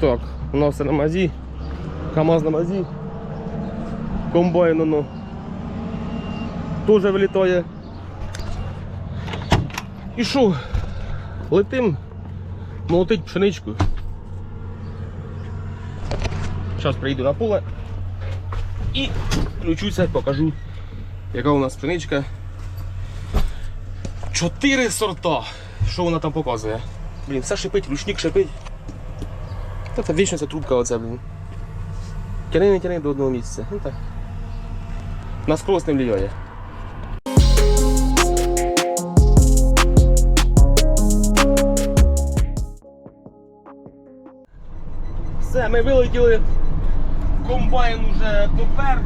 Так, у нас на мазі. КАМАЗ на мазі. Комбайн воно теж вилітає. І що? Летим молотить пшеничку. Зараз приїду на поле і включуся, покажу, яка у нас пшеничка. Чотири сорта. Що вона там показує? Блін, все шипить, ручник шипить. Та це вічно ця трубка оця, блін. Тяни не тяни до одного місця. Ну так. На скорость не влияє. Все, ми вилетіли. Комбайн уже допер.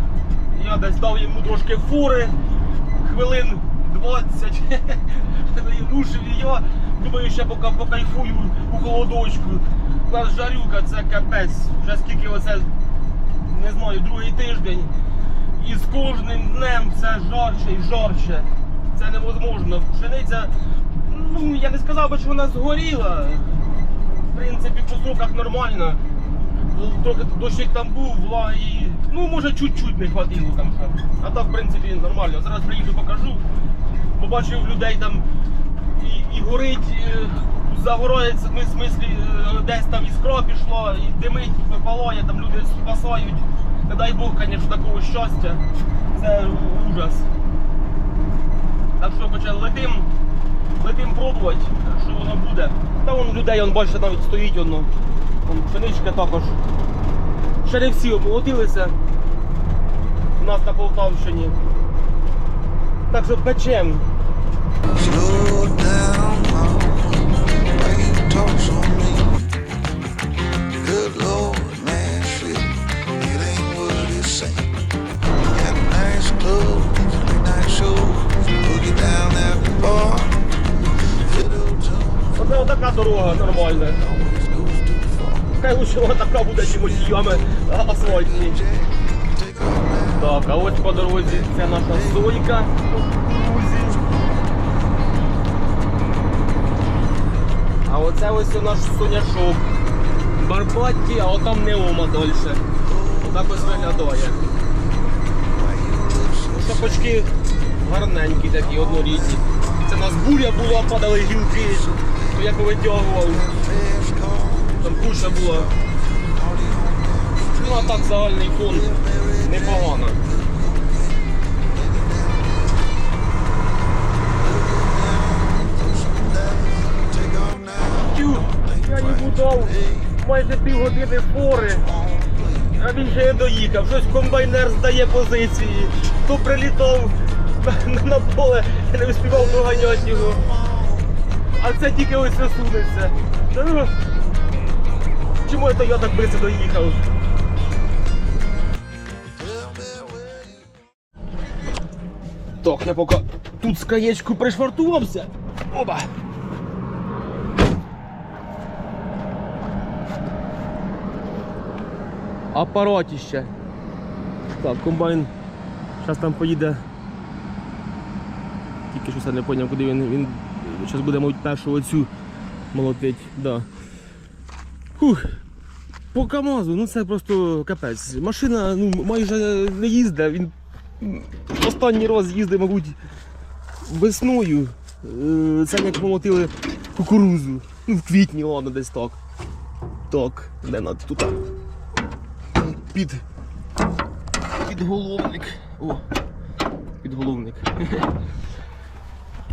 Я десь дав йому трошки фури. Хвилин 20. Рушив я. Думаю, ще поки покайфую у холодочку. Нас жарюка, це капець. Вже скільки оце, не знаю, другий тиждень. І з кожним днем все жарче і жарче. Це невозможно. Пшениця, ну я не сказав би, що вона згоріла. В принципі, по сроках нормально. Трохи дощик там був, влаги. Ну, може, чуть-чуть не хватило там. А так, в принципі, нормально. Зараз приїду, покажу. Побачив людей там і, і горить, е, загорається, в смислі, е, десь там іскра пішло, і димить, і палає, там люди спасають. Не дай Бог, звісно, такого щастя. Це ужас. Так що почали летим, летим пробувати, що воно буде. Та вон людей, он бачите, навіть стоїть воно. Вон пшеничка також. Ще не всі обмолотилися. У нас на Полтавщині. Так що печем. Отака дорога нормальна. Хай лучше така буде, оці ями асфальтні. Так, а ось по дорозі це наша сойка. А оце ось наш соняшок. Барбатті, а отам неома далі. Отак ось виглядає. Шапочки гарненькі такі, однорідні. Це у нас буря була, падали гілки, я повитягував. Там куча була. Ну а так загальний фон непогано. я йому дав майже півгодини фори. А він ще не доїхав. Щось комбайнер здає позиції. То прилітав на, поле, не встигав доганяти його. А це тільки ось засунеться. Ну, Чому це я так близько доїхав? Так, я поки тут з краєчку пришвартувався. Оба. Апаратіще. Так, комбайн. Зараз там поїде. Тільки що не зрозумів, куди він. Він зараз буде, мабуть, першу оцю молотить. Да. Фух. По КАМАЗу, ну це просто капець. Машина ну, майже не їздить, він Останній раз їздив, мабуть, весною. Е, Це як молотили кукурузу. Ну, в квітні, ладно, десь так. Так, де надо тут? Під. Підголовник. О, підголовник.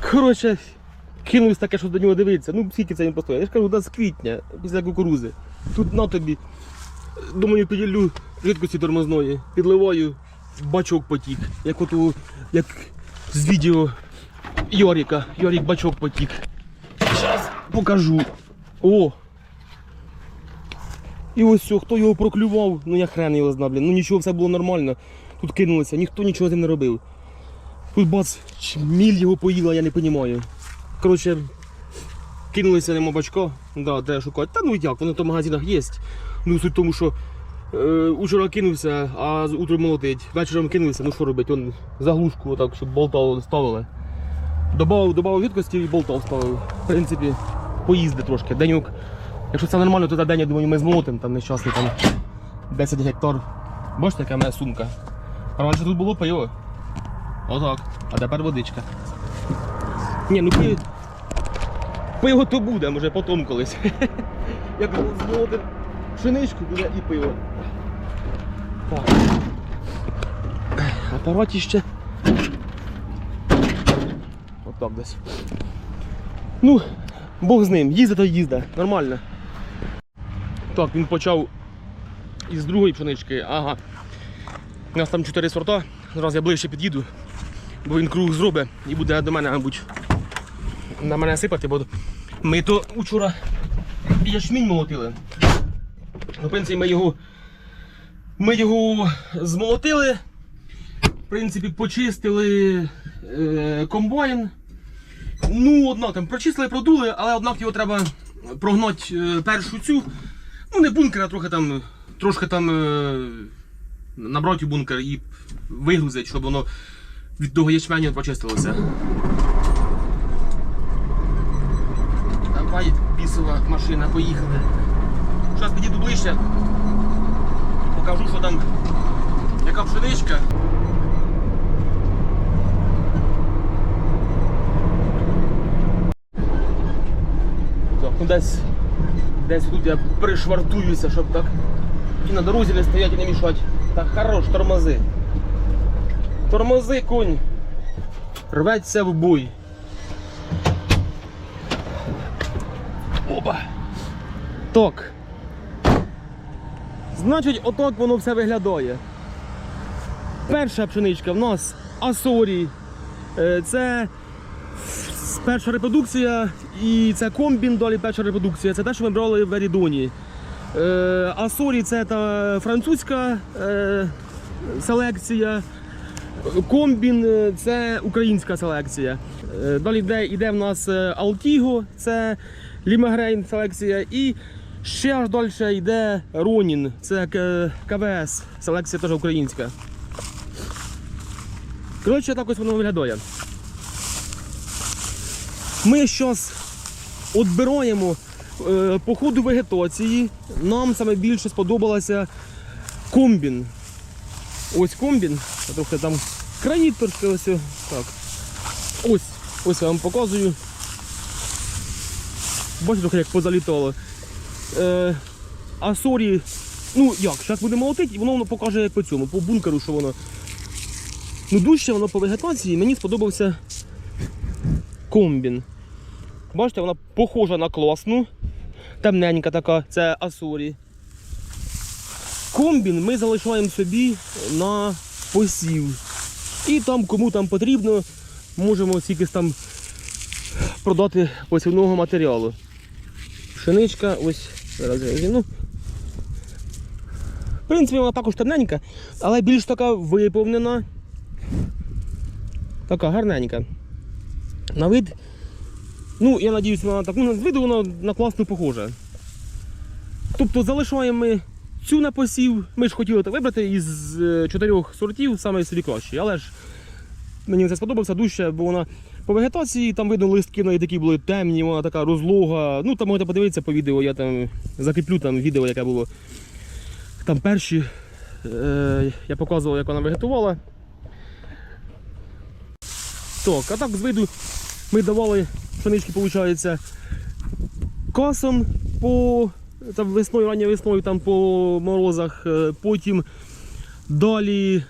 Коротше, кинувся таке, що до нього дивитися. Ну, скільки це він постояв. Я ж кажу, да, з квітня, після кукурузи. Тут на тобі. Думаю, піділлю жидкості тормозної, підливаю, бачок потік. Як от у, як з відео Йоріка. Йорік бачок потік. Зараз покажу. О! І ось все, хто його проклював, ну я хрен його знав, блін. Ну нічого, все було нормально. Тут кинулося, ніхто нічого з ним не робив. Тут бац, ч- міль його поїла, я не розумію. Коротше, кинулися нема бачка, да, де шукати. Та ну як, воно то в магазинах є. Ну суть в тому, що е, учора кинувся, а утром молотить. Вечором кинувся, ну що робити, он заглушку отак, щоб болта ставили. Добавив, добавив жидкості і болта вставив. В принципі, поїзди трошки. Денюк Якщо це нормально, то за день, я думаю, ми змолотимо там нещасний там 10 гектар. Бачите, яка в мене сумка. Раніше тут було пиво. Отак. А тепер водичка. Ні, ну пиво. Пиво то буде, може потім колись. Як змолотимо пшеничку, буде і пиво. Так. Апаратіще. Отак десь. Ну, Бог з ним, їздить то їзда, нормально. Так, він почав із другої пшенички. Ага. У нас там чотири сорта. Зараз я ближче під'їду, бо він круг зробить і буде до мене, мабуть, на мене сипати, бо ми то вчора ячмінь молотили. Ну, В принципі, ми його, ми його змолотили. В принципі, почистили е, комбайн. Ну, однак там прочистили, продули, але однак його треба прогнати е, першу цю. Ну, не бункер, а трохи там, трошки там е, набрати бункер і вигрузити, щоб воно від того ячменю почистилося. Бісова машина, поїхали. Зараз підійду ближче. Покажу, що там яка пшеничка. Так, ну десь, десь тут я пришвартуюся, щоб так і на дорозі не стоять і не мішати. Так, хорош, тормози. Тормози, конь. Рветься в бой. Опа. Так. Значить, отак воно все виглядає. Перша пшеничка в нас Асорі. Е, Це перша репродукція і це комбін, далі перша репродукція. Це те, що ми брали в Ерідоні. Е, Асорі це та французька е, селекція. Комбін це українська селекція. Далі йде, йде в нас Алтіго, це Лімагрейн селекція. І ще аж далі йде Ронін, це КВС, селекція теж українська. Коротше, так ось воно виглядає. Ми зараз відбираємо е, по ходу вегетації. Нам саме більше сподобалося комбін. Ось комбін. Трохи там краї трошки ось. Так. Ось, ось я вам показую. Бачите, як позалітало. Е, а сорі, ну як, зараз будемо молотити, і воно, воно покаже як по цьому, по бункеру, що воно. Ну, дужче воно по вегетації, мені сподобався комбін. Бачите, вона похожа на класну. Темненька така, це Асорі. Комбін ми залишаємо собі на посів. І там, кому там потрібно, можемо скільки там продати посівного матеріалу. Пшеничка, ось, зараз я візьму. В принципі, вона також темненька, але більш така виповнена. Така гарненька. На вид. Ну, я надіюсь, вона так. Ну, з виду вона на класну похожа. Тобто залишаємо ми цю на посів. Ми ж хотіли вибрати із е, чотирьох сортів саме собі кращий. Але ж мені це сподобався дужче, бо вона по вегетації там видно листки в неї такі були темні, вона така розлога. Ну там можете подивитися по відео, я там закріплю там відео, яке було. Там перші. Е, я показував, як вона вегетувала. Так, а так з виду ми давали пшенички, виходить, касом по там весною, ранньою весною, там по морозах. Е, Потім далі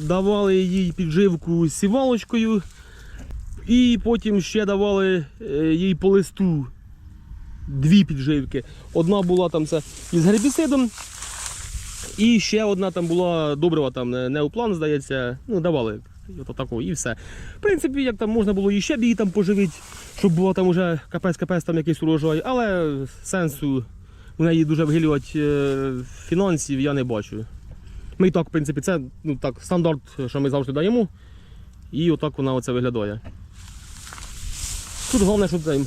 давали їй підживку сівалочкою. І потім ще давали е, їй по листу дві підживки. Одна була там це із гербіцидом, і ще одна там була добрива, там не- неоплан, здається. Ну, давали. І Ото такого, і все. В принципі, як там можна було і ще б її там поживити, щоб було там уже капець-капець там якийсь урожай, але сенсу у неї дуже вгилювати е, фінансів я не бачу. Ми і так, в принципі, це ну, так, стандарт, що ми завжди даємо. І отак вона оце виглядає. Тут головне, щоб там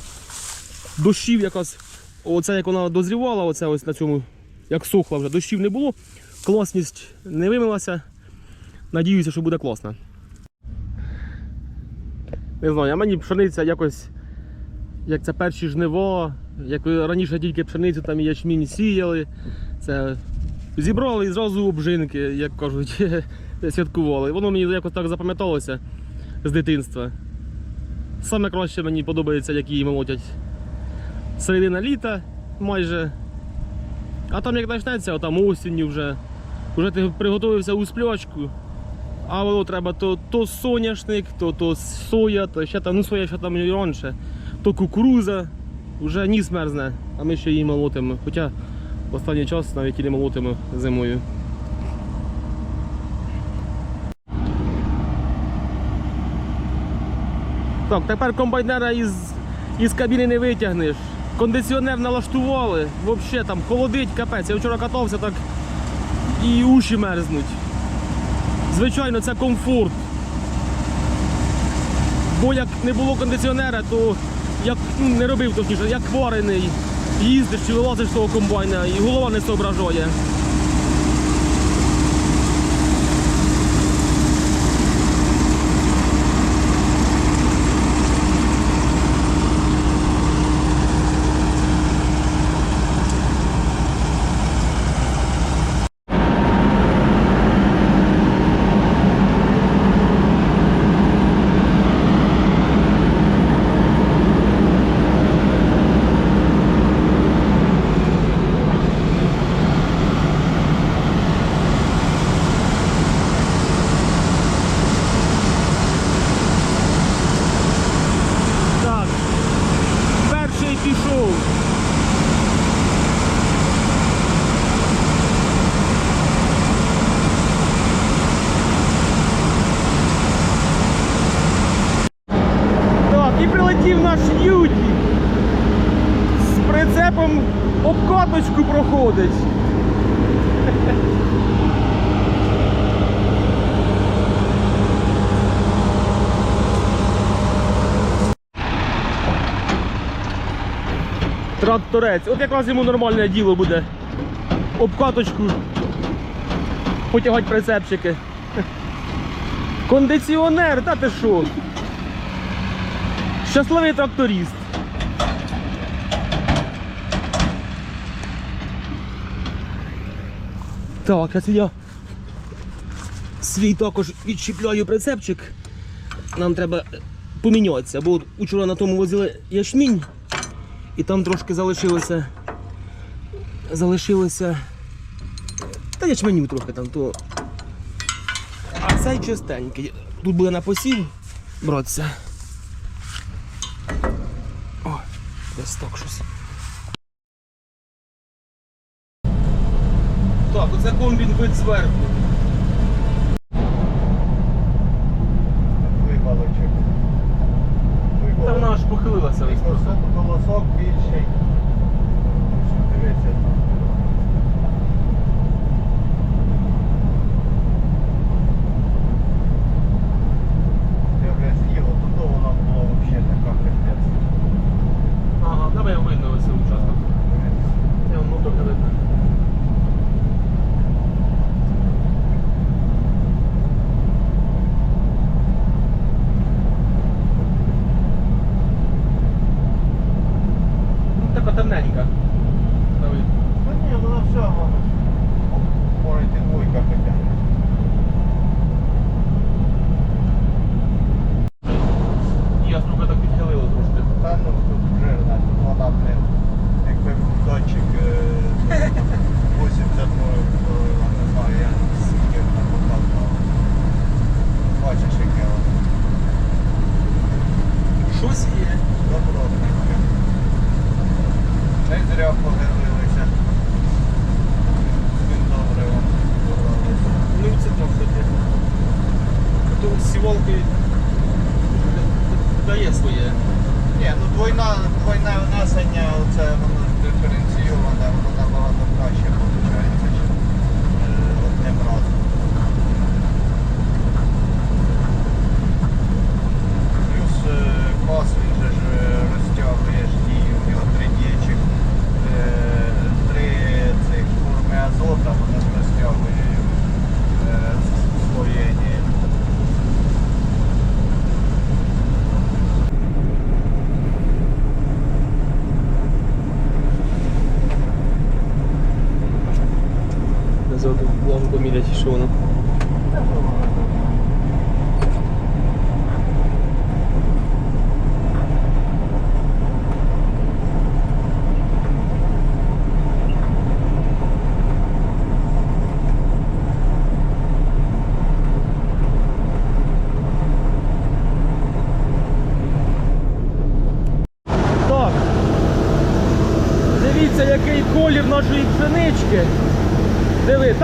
дощів якась, оце як вона дозрівала, оце ось на цьому, як сохла вже, дощів не було, класність не вимилася. Надіюся, що буде класно. Не знаю, а мені пшениця якось, як це перші жнива, Як раніше тільки пшеницю там і ячмінь сіяли, це зібрали і зразу обжинки, як кажуть, святкували. Воно мені якось так запам'яталося з дитинства. Саме краще мені подобається, як її молотять. Середина літа майже. А там як почнеться, там осінню вже. Вже ти приготувався у сплячку. А воно треба то, то соняшник, то, то соя, то ще там, ну соя ще там і раніше, то кукуруза. Вже ніс мерзне, а ми ще її молотимо. Хоча останній час навіть і не молотимо зимою. Так, тепер комбайнера із, із кабіни не витягнеш. Кондиціонер налаштували, взагалі там холодить капець. Я вчора катався так і уші мерзнуть. Звичайно, це комфорт. Бо як не було кондиціонера, то як ну, не робив точніше, як хварений, їздиш чи вилазиш з того комбайна і голова не соображає. Так. Перший пішов. Так, і прилетів наш Юті. З прицепом обкаточку проходить. Тракторець. От якраз йому нормальне діло буде. Обкаточку. Потягать прицепчики. Кондиціонер, та ти що? Щасливий тракторист. Так, це я свій також відчіпляю прицепчик. Нам треба помінятися, бо вчора на тому возили ячмінь. І там трошки залишилося. Залишилося. Та ячменю трохи там, то. А цей чистенький. Тут буде на посів братися. О, десь так щось. Так, оце комбін вид зверху. Випалочок. Та вона аж похилилася. ось трохи.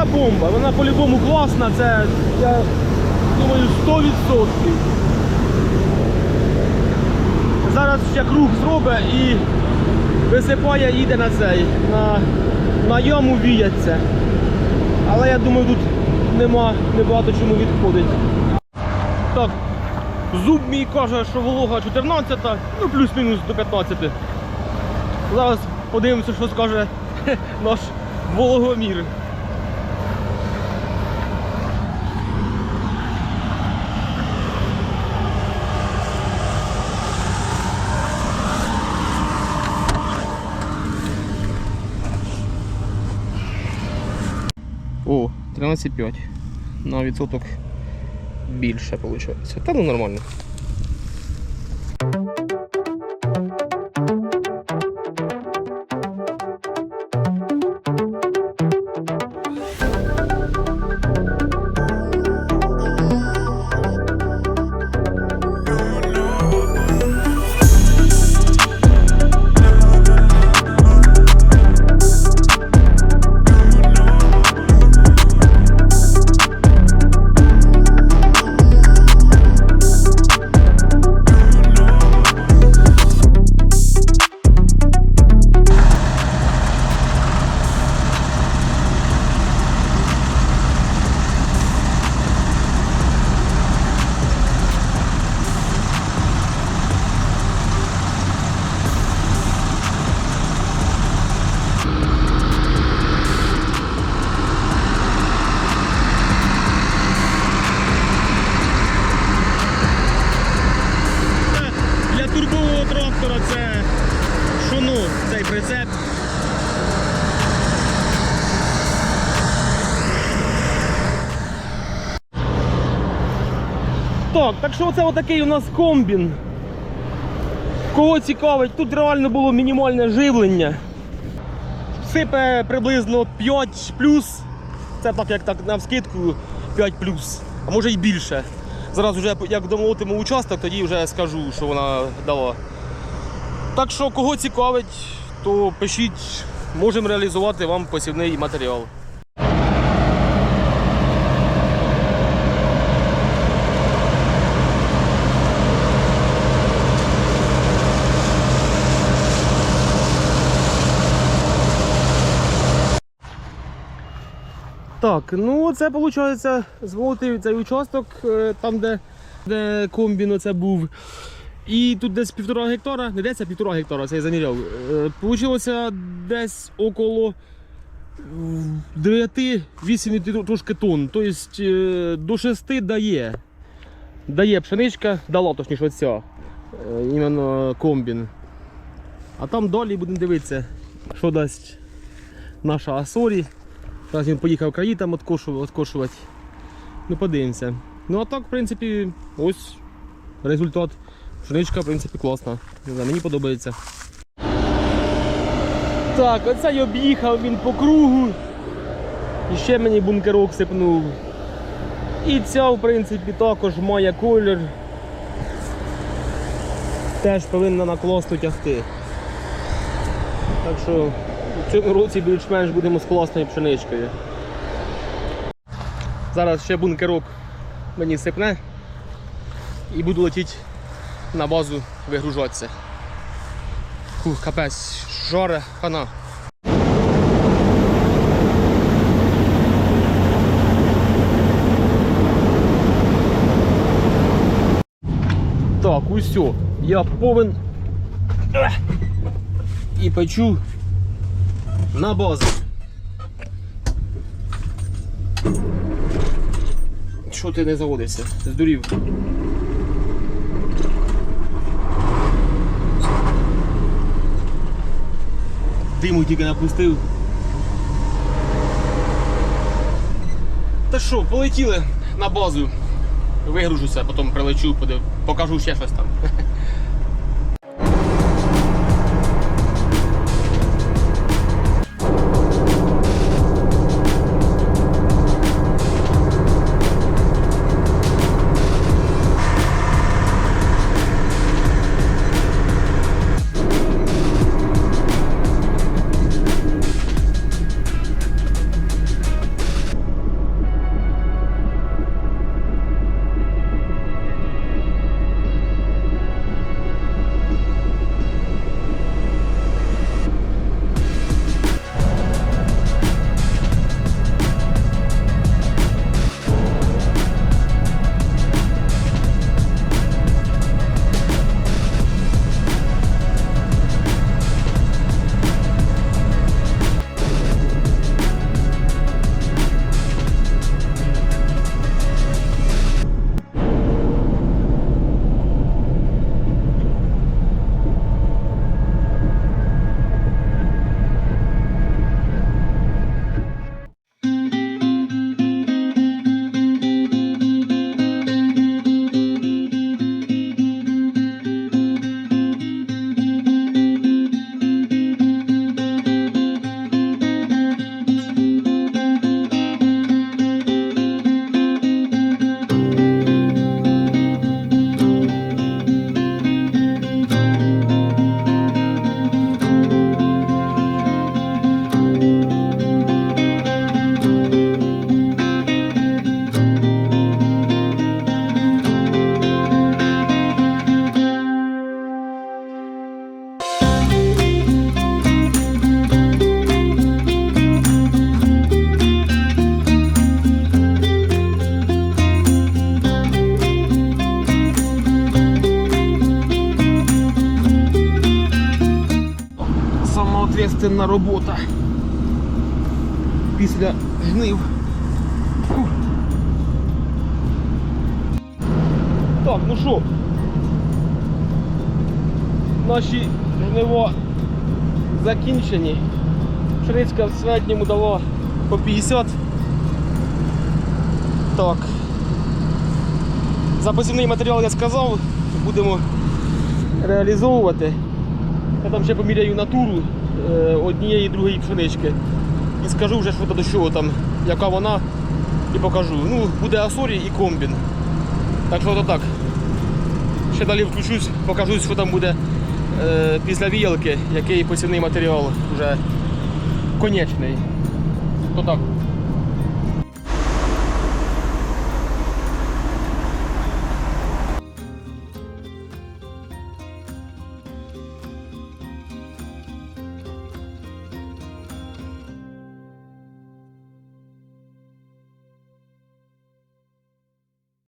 Та бомба, вона по-любому класна, це я думаю 100%. Зараз ще круг зробить і висипає, їде на цей, на, на яму віяться. Але я думаю, тут нема небагато чому відходить. Так, зуб мій каже, що волога 14, ну плюс-мінус до 15. Зараз подивимося, що скаже наш вологомір. О, 13,5. На відсоток більше виходить. Та ну нормально. Так, так що оце отакий у нас комбін. Кого цікавить, тут реально було мінімальне живлення. Сипе приблизно 5 плюс. Це так як так на вскидку 5 плюс, а може й більше. Зараз вже як домовитиму участок, тоді вже скажу, що вона дала. Так що, кого цікавить, то пишіть, можемо реалізувати вам посівний матеріал. Так, ну це виходить зволотив цей участок, е, там де, де комбін оце був. І тут десь півтора гектара, не десь, а півтора гектара, це я заміряв. Е, Получилося десь около 9-8 трошки тонн. Тобто е, до 6 дає. Дає пшеничка, дала точніше оця. Іменно комбін. А там далі будемо дивитися, що дасть наша Асорі. Зараз він поїхав краї там откошу- откошувати. Ну, подивимося. Ну а так, в принципі, ось результат. Пшеничка, в принципі, класна. Не знаю, Мені подобається. Так, оце й об'їхав він по кругу. І ще мені бункерок сипнув. І ця, в принципі, також має колір. Теж повинна на класно тягти. Так що в цьому році більш-менш будемо з класною пшеничкою. Зараз ще бункерок мені сипне і буду летіти на базу вигружатися. Фух, капець, жоре, хана. Так, усьо, я повен і печу на базу. Що ти не заводишся? Здурів. Диму тільки напустив. Та що, полетіли на базу. Вигружуся, потім прилечу, покажу ще щось там. Самоответственна робота. Після жнив. Так, ну що? Наші жнива закінчені. Пшеничка в середньому дала по 50. Так. За посівний матеріал я сказав, будемо реалізовувати. Я там ще поміряю натуру однієї і другої пшенички. І скажу вже, що до чого там, яка вона, і покажу. Ну, буде Асорі і комбін. Так що то так. Ще далі включусь, покажу, що там буде е, після віялки, який посівний матеріал вже конечний. То так.